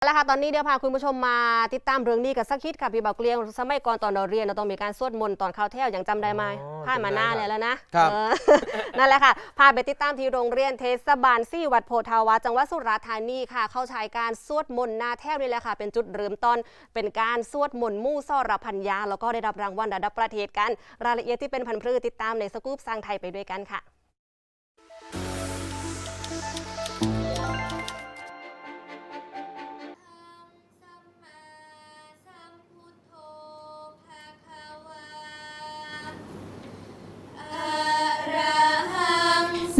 เอาละค่ะตอนนี้เดี๋ยวพาคุณผู้ชมมาติดตามเรื่องนี้กันสักคิดค่ะพี่บอกเกลียงสมัยก่อนตอนเราเรียนเราต้องมีการสวดมนต์ตอนเข้าแถวอย่างจำได้ไหมอ๋อผ่านมาจำได้หน้าครับเลยแล้วนะครับเออนั่นแหละค่ะพาไปติดตามที่โรงเรียนเทศบาลซี่วัดโพธาวาจังหวัดสุราษฎร์ธานีค่ะ เข้าใช้การสวดมนต์หน้าแถวนี่แหละค่ะ เป็นจุดเริ่มต้นเป็นการสวดมนต์มู่ซ่อรพัญญาแล้วก็ได้รับรางวัลระดับประเทศกัน รายละเอียดที่เป็นพันธุ์พืชติดตามในสกู๊ปสร้างไทยไปด้วยกันค่ะ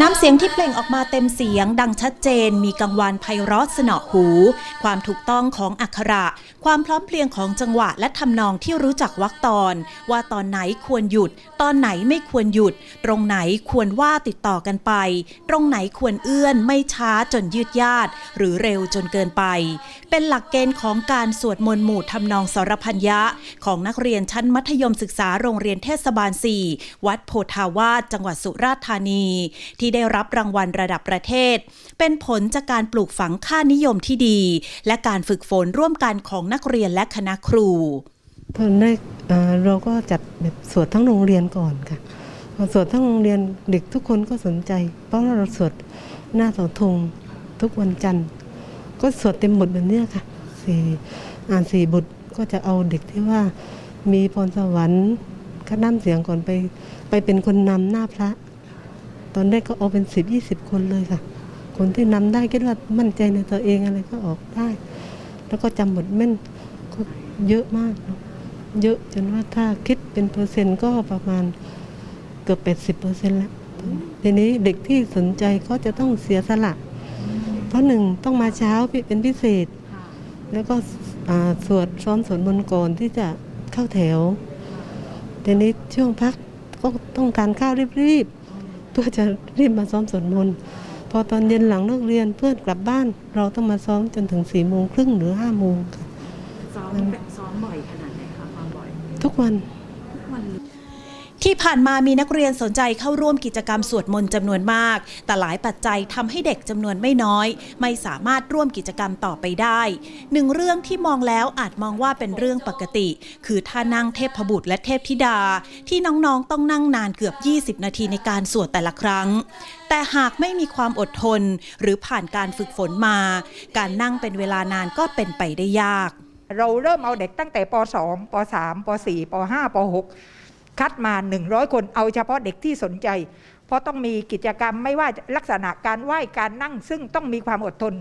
น้ำเสียงที่เปล่งออกมาเต็มเสียงดังชัดเจน มีกังวานไพเราะสนอหู ความถูกต้องของอักขระ ความพร้อมเพรียงของจังหวะและทำนองที่รู้จักวรรคตอน ว่าตอนไหนควรหยุด ตอนไหนไม่ควรหยุด ตรงไหนควรว่าติดต่อกันไป ตรงไหนควรเอื้อนไม่ช้าจนยืดยาดหรือเร็วจนเกินไป เป็นหลักเกณฑ์ของการสวดมนต์หมู่ทำนองสรพัญญะ ของนักเรียนชั้นมัธยมศึกษาโรงเรียนเทศบาล 4 วัดโพธาวาสจังหวัดสุราษฎร์ธานีที่ได้รับรางวัลระดับประเทศ เป็นผลจากการปลูกฝังค่านิยมที่ดี และการฝึกฝนร่วมกันของนักเรียนและคณะครูตอนแรกเอ่อเราก็จัดแบบสวดทั้งโรงเรียนก่อนค่ะพอสวดทั้งโรงเรียนเด็กทุกคนก็สนใจ เพราะเราสวดหน้าเสาธงทุกวันจันทร์ ก็สวดเต็มบทแบบนี้ค่ะสี่อ่านสี่บทก็จะเอาเด็กที่ว่ามีพรสวรรค์คัดน้ำเสียงก่อนไป ไปเป็นคนนำหน้าพระ ตอนแรกก็เอาเป็นสิบยี่สิบคนเลยค่ะ คนที่นำได้คิดว่ามั่นใจในตัวเองอะไรก็ออกได้ แล้วก็จำบทแม่นก็เยอะมาก เยอะจนว่าถ้าคิดเป็นเปอร์เซ็นต์ก็ประมาณเกือบ80เปอร์เซ็นต์แล้วทีนี้เด็กที่สนใจก็จะต้องเสียสละ เพราะหนึ่งต้องมาเช้าเป็นพิเศษ แล้วก็สวดซ้อมสวดมนต์ก่อนที่จะเข้าแถวทีนี้ช่วงพักก็ต้องการข้าวรีบๆ เพื่อจะรีบมาซ้อมสวดมนต์พอตอนเย็นหลังเลิกเรียนเพื่อนกลับบ้าน เราต้องมาซ้อมจนถึงสี่โมงครึ่งหรือห้าโมงค่ะซ้อมแบบซ้อมบ่อยขนาดไหนคะความบ่อย ทุกวันทุกวันเลย ที่ผ่านมามีนักเรียนสนใจเข้าร่วมกิจกรรมสวดมนต์จำนวนมาก แต่หลายปัจจัยทำให้เด็กจำนวนไม่น้อย ไม่สามารถร่วมกิจกรรมต่อไปได้หนึ่งเรื่องที่มองแล้วอาจมองว่าเป็นเรื่องปกติ คือท่านั่งเทพบุตรและเทพธิดา ที่น้องๆต้องนั่งนานเกือบ 20 นาทีในการสวดแต่ละครั้ง แต่หากไม่มีความอดทน หรือผ่านการฝึกฝนมา การนั่งเป็นเวลานานก็เป็นไปได้ยาก เราเริ่มเอาเด็กตั้งแต่ป .2 ป .3 ป .4 ป .5 ป .6 คัดมา 100 คนเอาเฉพาะเด็กที่สนใจ เพราะต้องมีกิจกรรมไม่ว่าลักษณะการไหว้การนั่ง ซึ่งต้องมีความอดทน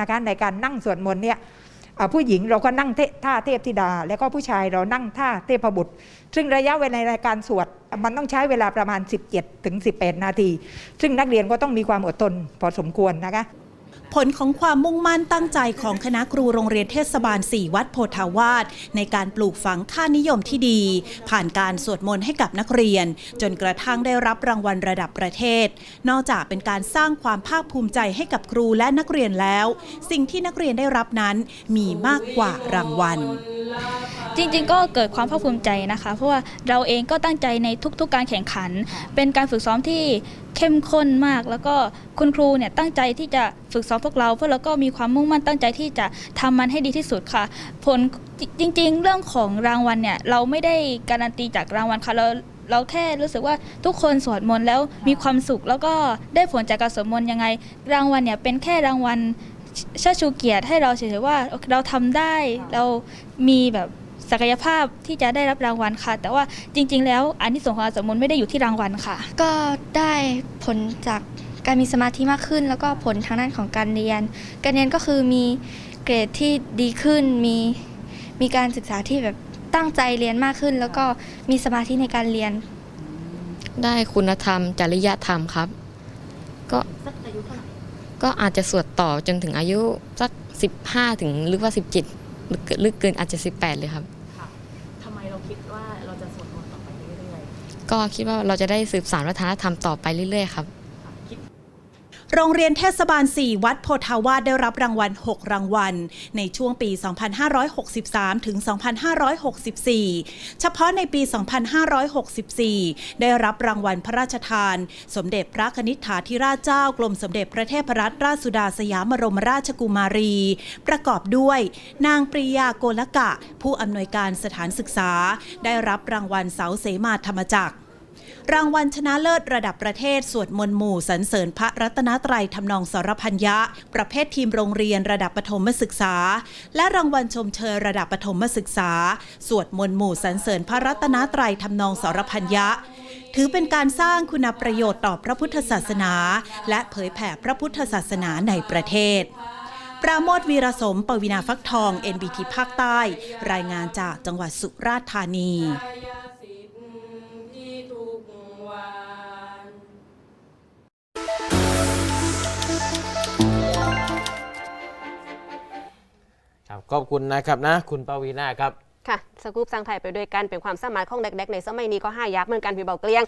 นะคะในการนั่งสวดมนต์เนี่ยผู้หญิงเราก็นั่งท่าเทพธิดา แล้วก็ผู้ชายเรานั่งท่าเทพบุตร ซึ่งระยะเวลาในการสวดมันต้องใช้เวลาประมาณ 17-18 นาที ซึ่งนักเรียนก็ต้องมีความอดทนพอสมควรนะคะ ผลของความมุ่งมั่นตั้งใจของคณะครูโรงเรียนเทศบาล 4 วัดโพธาวาสในการปลูกฝังค่านิยมที่ดี ผ่านการสวดมนต์ให้กับนักเรียน จนกระทั่งได้รับรางวัลระดับประเทศ นอกจากเป็นการสร้างความภาคภูมิใจให้กับครูและนักเรียนแล้ว สิ่งที่นักเรียนได้รับนั้นมีมากกว่ารางวัล จริงๆ ก็เกิดความภาคภูมิใจนะคะ เพราะว่าเราเองก็ตั้งใจในทุกๆ การแข่งขัน เป็นการฝึกซ้อมที่เข้มข้นมาก แล้วก็คุณครูเนี่ยตั้งใจที่จะฝึกซ้อมพวกเรา เพื่อเราก็มีความมุ่งมั่นตั้งใจที่จะทำมันให้ดีที่สุดค่ะ ผลจริง ๆ เรื่องของรางวัลเนี่ยเราไม่ได้การันตีจากรางวัลค่ะเราเราแค่รู้สึกว่าทุกคนสวดมนต์แล้วมีความสุข แล้วก็ได้ผลจากการสวดมนต์ยังไง รางวัลเนี่ยเป็นแค่รางวัล เชิดชูเกียรติให้เราเฉยๆว่าเราทำได้เรามีแบบศักยภาพที่จะได้รับรางวัลค่ะ แต่ว่าจริง ๆ แล้วอันที่ส่งส์ของการสวดมนต์ไม่ได้อยู่ที่รางวัลค่ะ ก็ได้ผลจากการมีสมาธิมากขึ้น แล้วก็ผลทางด้านของการเรียน การเรียนก็คือมีเกรดที่ดีขึ้น มีมีการศึกษาที่แบบตั้งใจเรียนมากขึ้น แล้วก็มีสมาธิในการเรียน ได้คุณธรรมจริยธรรมครับ ก็ก็อา จจะสวดต่อจนถึงอายุสักสิบห้าถึงหรือว่าสิบเจ็ดหรือเกินหรือเกินอาจจะสิบแปดเลยครับค่ะทำไมเราคิดว่าเราจะสวดมนต์ต่อไปเรื่อยก็คิดว่าเราจะได้สืบสานวัฒนธรรมต่อไปเรื่อยๆครับ โรงเรียนเทศบาล 4 วัดโพธาวาสได้รับรางวัล 6 รางวัล ในช่วงปี 2563 ถึง 2564 เฉพาะในปี 2564 ได้รับรางวัลพระราชทาน สมเด็จพระนิษฐาธิราชเจ้ากรมสมเด็จพระเทพรัตนราชสุดาสยามบรมราชกุมารี ประกอบด้วย นางปริยาโกลกะ ผู้อำนวยการสถานศึกษา ได้รับรางวัลเสาเสมาธรรมจักร รางวัลชนะเลิศระดับประเทศสวดมนต์หมู่สรรเสริญพระรัตนตรัยทำนองสรพัญญะ ประเภททีมโรงเรียนระดับประถมศึกษา และรางวัลชมเชยระดับประถมศึกษา สวดมนต์หมู่สรรเสริญพระรัตนตรัยทำนองสรพัญญะถือเป็นการสร้างคุณประโยชน์ต่อพระพุทธศาสนา และเผยแผ่พระพุทธศาสนาในประเทศ ปราโมทวีรสม ปวินาฟักทอง NBT ภาคใต้ รายงานจากจังหวัดสุราษฎร์ธานี ขอบคุณนะครับนะ คุณปวีนาครับ ค่ะ สกู๊ปสร้างไทยไปด้วยกันเป็นความสามารถของเด็กๆในสมัยนี้ก็ห้ายักษ์เหมือนกันพี่เบาเกลียง